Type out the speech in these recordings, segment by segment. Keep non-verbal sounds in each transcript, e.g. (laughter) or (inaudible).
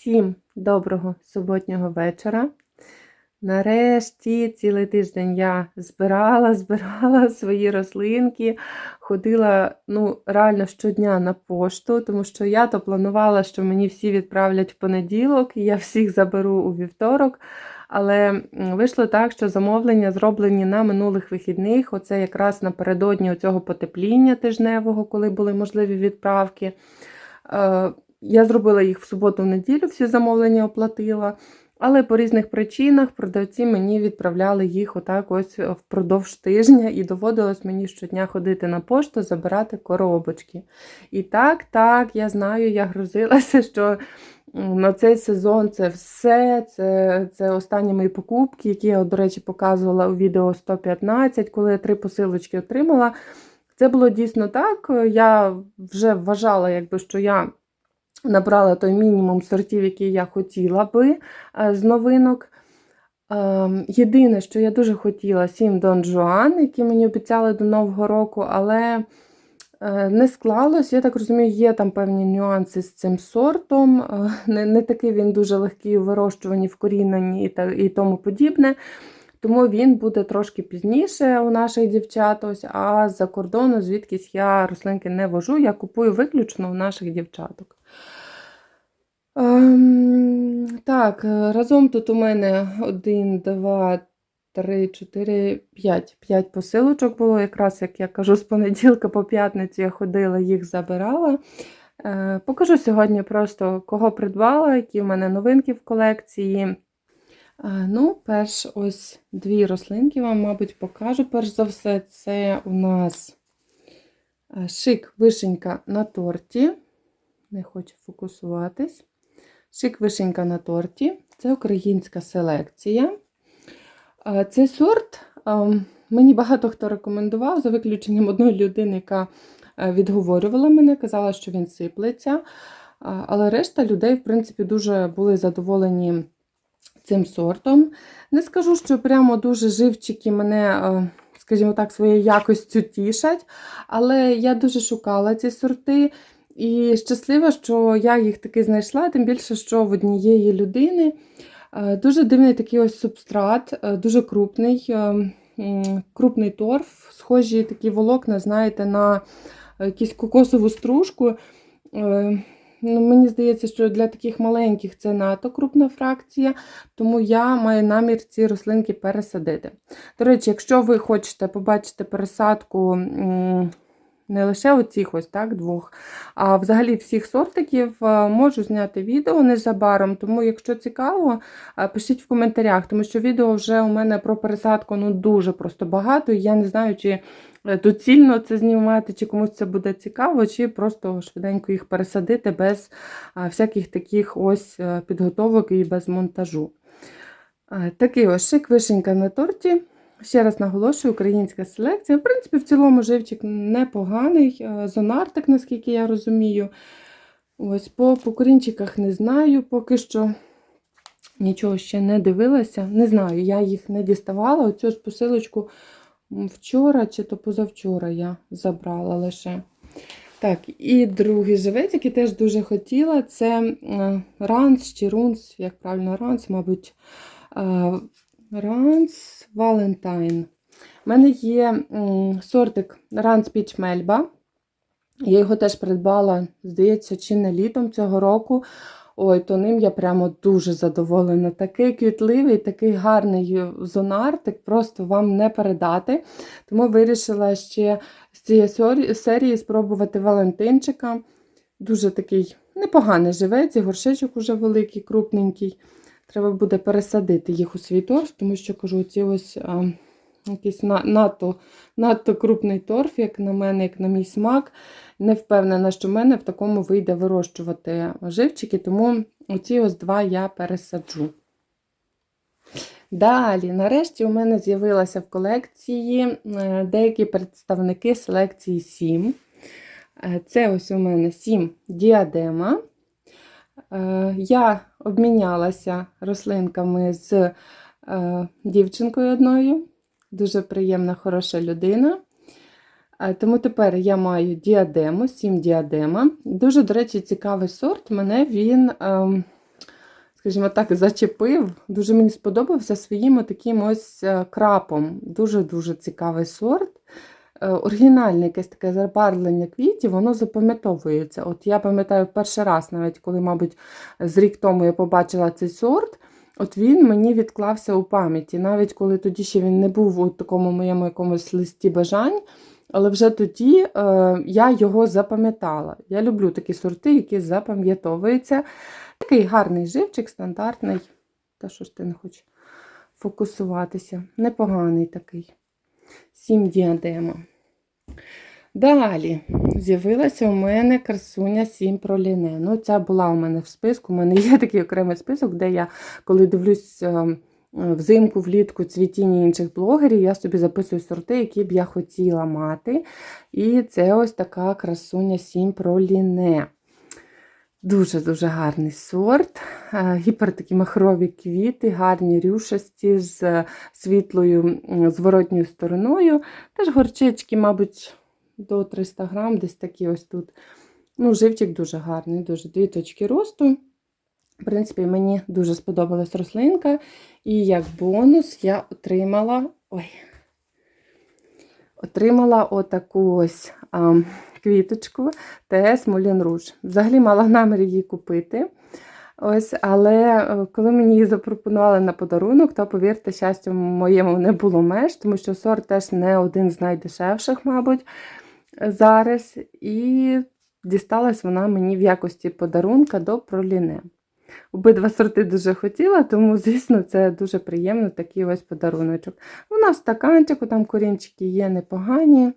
Всім доброго суботнього вечора. Нарешті цілий тиждень я збирала, (laughs) збирала свої рослинки, ходила ну, реально щодня на пошту, тому що я то планувала, що мені всі відправлять в понеділок, і я всіх заберу у вівторок. Але вийшло так, що замовлення зроблені на минулих вихідних. Оце якраз напередодні цього потепління тижневого, коли були можливі відправки. Я зробила їх в суботу в неділю, всі замовлення оплатила. Але по різних причинах продавці мені відправляли їх отак ось впродовж тижня, і доводилось мені щодня ходити на пошту, забирати коробочки. І так, так, я знаю, я грозилася, (laughs) що на цей сезон це все. Це, це останні мої покупки, які я, до речі, показувала у відео 115, коли я три посилочки отримала. Це було дійсно так. Я вже вважала, якби, що я набрала той мінімум сортів, який я хотіла би е, з новинок. Ем, Єдине, що я дуже хотіла, сім Дон Жуан, які мені обіцяли до Нового року, але е, не склалось. Я так розумію, є там певні нюанси з цим сортом. Е, Не, не такий він дуже легкий у вирощуванні, вкоріненні і тому подібне. Тому він буде трошки пізніше у наших дівчат. Ось, а з-за кордону, звідкись я рослинки не вожу, я купую виключно у наших дівчаток. Ем, так, е, разом тут у мене 1, 2, 3, 4, 5. 5 посилочок було. Якраз, як я кажу, з понеділка по п'ятницю я ходила, їх забирала. Е, покажу сьогодні просто, кого придбала, які в мене новинки в колекції. Е, ну, перш ось дві рослинки вам, мабуть, покажу. Перш за все, це у нас е, шик вишенька на торті. Не хочу фокусуватись. Шик вишенька на торті. Це українська селекція. Е, Цей сорт ем, мені багато хто рекомендував, за виключенням одної людини, яка відговорювала мене, казала, що він сиплеться. Але решта людей, в принципі, дуже були задоволені цим сортом. Не скажу, що прямо дуже живчики мене, е, скажімо так, своєю якостю тішать, але я дуже шукала ці сорти. І щаслива, що я їх таки знайшла, тим більше, що в однієї людини е, дуже дивний такий ось субстрат, е, дуже крупний, крупний торф, схожі такі волокна, знаєте, на якусь кокосову стружку. Ну, мені здається, що для таких маленьких це надто крупна фракція, тому я маю намір ці рослинки пересадити. До речі, якщо ви хочете побачити пересадку не лише оцих ось так двох, а взагалі всіх сортиків, е, можу зняти відео незабаром. Тому, якщо цікаво, е, пишіть в коментарях, тому що відео вже у мене про пересадку ну, дуже просто багато. І я не знаю, чи доцільно це знімати, чи комусь це буде цікаво, чи просто швиденько їх пересадити без всяких таких ось е, підготовок і без монтажу. Е, Такий ось шик вишенька на торті. Ще раз наголошую, українська селекція. В принципі, в цілому живчик непоганий. е, Зонартик, наскільки я розумію. Ось по, по корінчиках не знаю, поки що нічого ще не дивилася. Не знаю, я їх не діставала. Оцю посилочку вчора чи то позавчора я забрала лише. Так, і другий живець, який теж дуже хотіла, це ранс чи рунс, як правильно ранс, мабуть, ранс Валентайн. У мене є сортик ранс Піч Мельба. Я його теж придбала, здається, чи не літом цього року. Ой, то ним я прямо дуже задоволена. Такий квітливий, такий гарний зонартик, просто вам не передати. Тому вирішила ще з цієї серії спробувати Валентинчика. Дуже такий непоганий живець, і горшечок уже великий, крупненький. Треба буде пересадити їх у свій торф, тому що кажу, ці ось якийсь на- надто, надто крупний торф, як на мене, як на мій смак. Не впевнена, що в мене в такому вийде вирощувати живчики, тому оці ось два я пересаджу. Далі, нарешті, у мене з'явилася в колекції е, деякі представники селекції 7. Е, Це ось у мене 7 діадема. Е, Я обмінялася рослинками з дівчинкою одною. Дуже приємна, хороша людина. Тому тепер я маю діадему, 7 діадема. Дуже, до речі, цікавий сорт. Мене він ем, скажімо так, зачепив. Дуже мені сподобався своїм таким ось е, крапом. Дуже-дуже цікавий сорт. Е, Оригінальне якесь таке забарвлення квітів, воно запам'ятовується. От я пам'ятаю перший раз, навіть коли, мабуть, з рік тому я побачила цей сорт. От він мені відклався у пам'яті, навіть коли тоді ще він не був у такому моєму якомусь листі бажань, але вже тоді е, я його запам'ятала. Я люблю такі сорти, які запам'ятовуються. Такий гарний живчик, стандартний. Та що ж ти не хочеш фокусуватися? Непоганий такий. Сім діадема. Далі з'явилася у мене красуня 7 проліне. Ну, ця була у мене в списку. У мене є такий окремий список, де я, коли дивлюсь е, взимку, влітку цвітіння інших блогерів, я собі записую сорти, які б я хотіла мати. І це ось така красуня 7 проліне. Дуже-дуже гарний сорт. Е, Гіпер такі махрові квіти, гарні рюшасті з світлою зворотньою стороною. Теж горчички, мабуть, до 300 грам, десь такі ось тут. Ну, живчик дуже гарний, дуже дві точки росту. В принципі, мені дуже сподобалась рослинка. І як бонус я отримала. Ой, отримала отаку ось а, квіточку ТС Молін Руж. Взагалі мала намір її купити. Ось, але е, коли мені її запропонували на подарунок, то, повірте, щастя моєму не було меж, тому що сорт теж не один з найдешевших, мабуть, зараз. І дісталась вона мені в якості подарунка до проліне. Обидва сорти дуже хотіла, тому, звісно, це дуже приємно такий ось подаруночок. Вона в стаканчику, там корінчики є непогані.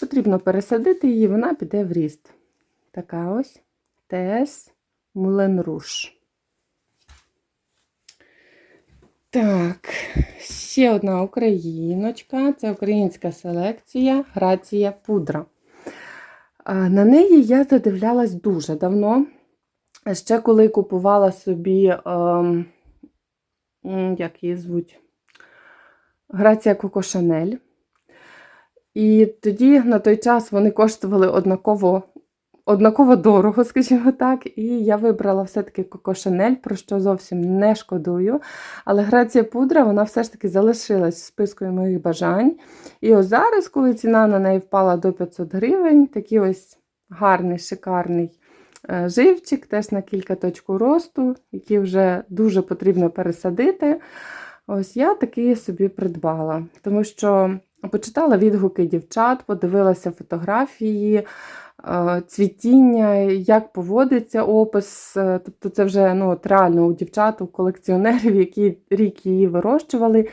Потрібно пересадити її, вона піде в ріст. Така ось ТС Мулен Руш. Так, ще одна україночка. Це українська селекція Грація Пудра. На неї я задивлялась дуже давно. Ще коли купувала собі, ем, як її звуть, Грація Коко Шанель. І тоді на той час вони коштували однаково, однаково дорого, скажімо так. І я вибрала все-таки Коко Шанель, про що зовсім не шкодую. Але Грація пудра вона все ж таки залишилась в списку моїх бажань. І ось зараз, коли ціна на неї впала до 500 гривень, такий ось гарний, шикарний е, живчик, теж на кілька точку росту, який вже дуже потрібно пересадити. Ось я такий собі придбала, тому що почитала відгуки дівчат, подивилася фотографії, цвітіння, як поводиться опис. е, Тобто це вже ну, от реально у дівчат, у колекціонерів, які рік її вирощували.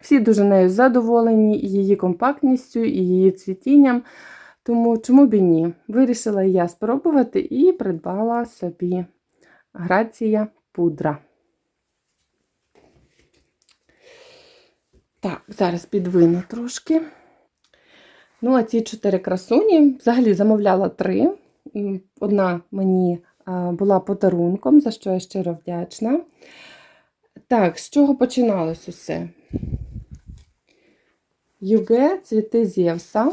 Всі дуже нею задоволені, її компактністю, і її цвітінням. Тому чому б і ні? Вирішила я спробувати і придбала собі грація пудра. Так, зараз підвину трошки. Ну, а ці чотири красуні взагалі замовляла три. Одна мені була подарунком, за що я щиро вдячна. Так, з чого починалось усе? Юге цвіти Зевса.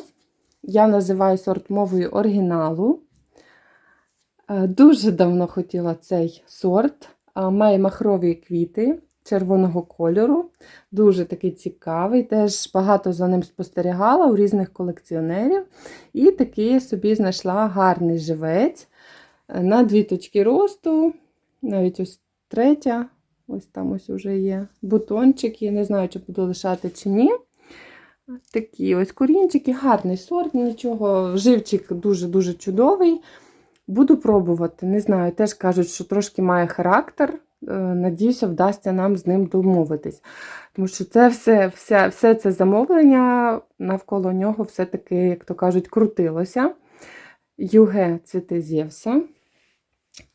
Я називаю сорт мовою оригіналу. Е, Дуже давно хотіла цей сорт. Має махрові квіти червоного кольору. Дуже такий цікавий. Теж багато за ним спостерігала у різних колекціонерів. І такий собі знайшла гарний живець е, на дві точки росту. Навіть ось третя, ось там ось уже є бутончики. Не знаю, чи буду лишати чи ні. Такі ось корінчики, гарний сорт, нічого. Живчик дуже-дуже чудовий. Буду пробувати. Не знаю, теж кажуть, що трошки має характер. Е, Надіюся, вдасться нам з ним домовитись. Тому що це все, все, все це замовлення навколо нього все-таки, як то кажуть, крутилося. Юге цвіти Зевса.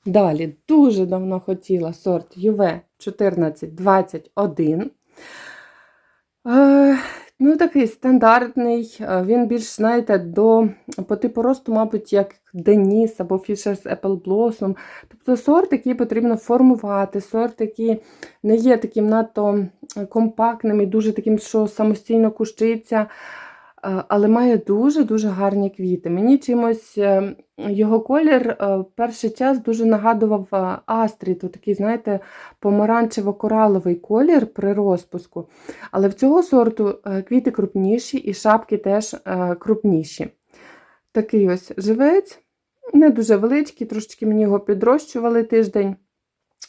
Далі дуже давно хотіла сорт Юве 1421. Е, Ну, такий стандартний. е, Він більш, знаєте, до по типу росту, мабуть, як Деніс або Фішерс Apple Blossom. Тобто сорт, який потрібно формувати, сорт, який не є таким надто компактним і дуже таким, що самостійно кущиться. Е, але має дуже-дуже гарні квіти. Мені чимось е, його колір е, перший час дуже нагадував астріту, такий, знаєте, помаранчево-кораловий колір при розпуску. Але в цього сорту квіти крупніші і шапки теж крупніші. Такий ось живець, не дуже величкий, трошечки мені його підрощували тиждень,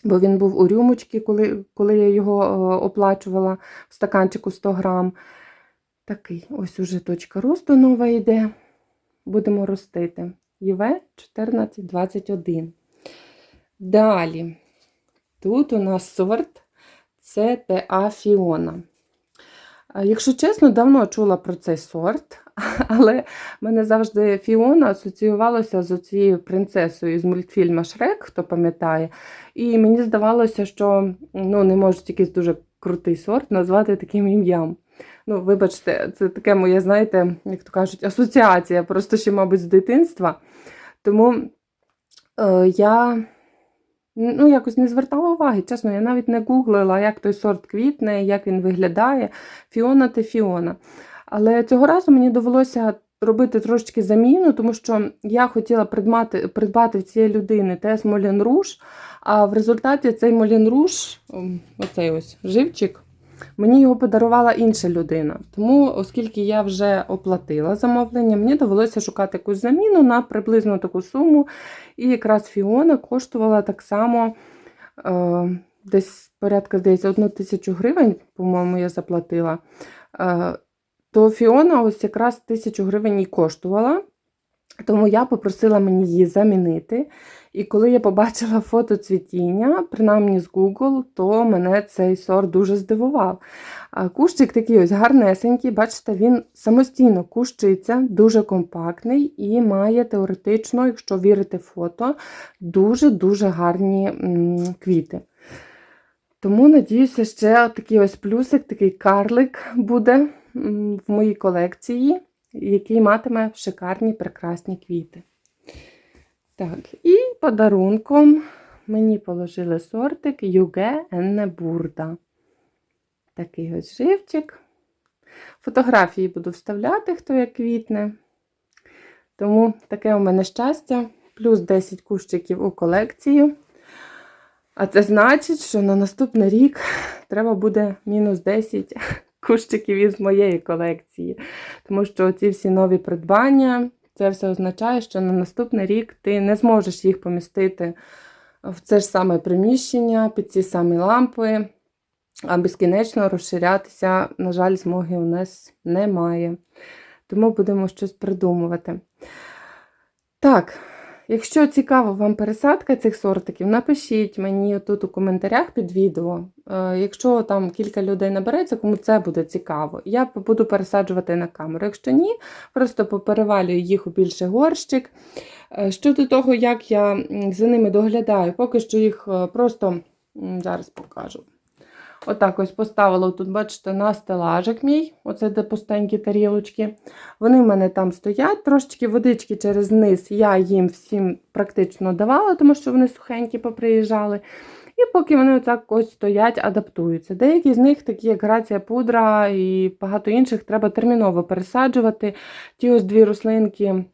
бо він був у рюмочці, коли, коли я його оплачувала в стаканчику 100 грам. Такий ось уже точка росту нова йде. Будемо ростити. ЮВ 1421. Далі. Тут у нас сорт це ТА Фіона. Якщо чесно, давно чула про цей сорт, (laughs) але мене завжди Фіона асоціювалася з цією принцесою з мультфільма Шрек, хто пам'ятає. І мені здавалося, що ну, не можуть якийсь дуже крутий сорт назвати таким ім'ям. Ну, вибачте, це таке моє, знаєте, як то кажуть, асоціація, просто ще, мабуть, з дитинства. Тому е, я ну, якось не звертала уваги. Чесно, я навіть не гуглила, як той сорт квітне, як він виглядає. Фіона те Фіона. Але цього разу мені довелося робити трошечки заміну, тому що я хотіла придбати, придбати в цієї людини тес Молін Руш, а в результаті цей Молін Руш, оцей ось живчик, мені його подарувала інша людина. Тому, оскільки я вже оплатила замовлення, мені довелося шукати якусь заміну на приблизно таку суму. І якраз Фіона коштувала так само е, десь порядка, здається, одну тисячу гривень, по-моєму, я заплатила. Е, то Фіона ось якраз тисячу гривень і коштувала. Тому я попросила мені її замінити. І коли я побачила фото цвітіння, принаймні з Google, то мене цей сорт дуже здивував. Кущик такий ось гарнесенький, бачите, він самостійно кущиться, дуже компактний і має теоретично, якщо вірити фото, дуже-дуже гарні квіти. Тому, надіюся, ще такий ось плюсик, такий карлик буде в моїй колекції, який матиме шикарні прекрасні квіти. Так, і подарунком мені положили сортик Юге Енне Бурда. Такий ось живчик. Фотографії буду вставляти, хто як квітне. Тому таке у мене щастя. Плюс 10 кущиків у колекцію. А це значить, що на наступний рік треба буде мінус 10 кущиків із моєї колекції. Тому що ці всі нові придбання, це все означає, що на наступний рік ти не зможеш їх помістити в це ж саме приміщення, під ці самі лампи, а безкінечно розширятися, на жаль, змоги у нас немає. Тому будемо щось придумувати. Так, якщо цікава вам пересадка цих сортиків, напишіть мені тут у коментарях під відео. Е, Якщо там кілька людей набереться, кому це буде цікаво, я буду пересаджувати на камеру. Якщо ні, просто поперевалюю їх у більший горщик. Е, Щодо того, як я за ними доглядаю, поки що їх е, просто зараз покажу. Отак ось поставила тут, бачите, на стелажик мій, оце де пустенькі тарілочки. Вони в мене там стоять, трошечки водички через низ я їм всім практично давала, тому що вони сухенькі поприїжджали. І поки вони отак ось стоять, адаптуються. Деякі з них, такі як грація пудра і багато інших, треба терміново пересаджувати. Ті ось дві рослинки,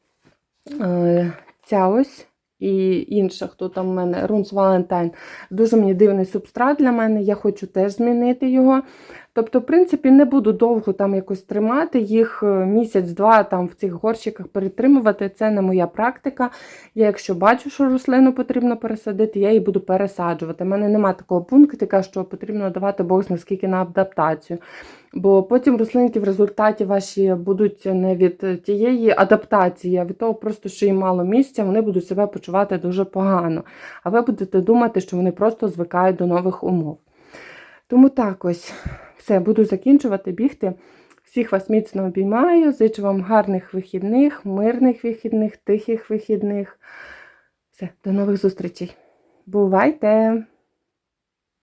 е, ця ось і інша, хто там в мене, Рунс Валентайн, дуже мені дивний субстрат для мене, я хочу теж змінити його. Тобто, в принципі, не буду довго там якось тримати їх е, місяць-два там в цих горщиках перетримувати. Це не моя практика. Я, якщо бачу, що рослину потрібно пересадити, я її буду пересаджувати. У мене немає такого пунктика, що потрібно давати Бог наскільки на адаптацію. Бо потім рослинки в результаті ваші будуть не від тієї адаптації, а від того, просто що їм мало місця, вони будуть себе почувати дуже погано. А ви будете думати, що вони просто звикають до нових умов. Тому так ось все, буду закінчувати, бігти. Всіх вас міцно обіймаю. Зичу вам гарних вихідних, мирних вихідних, тихих вихідних. Все, до нових зустрічей. Бувайте!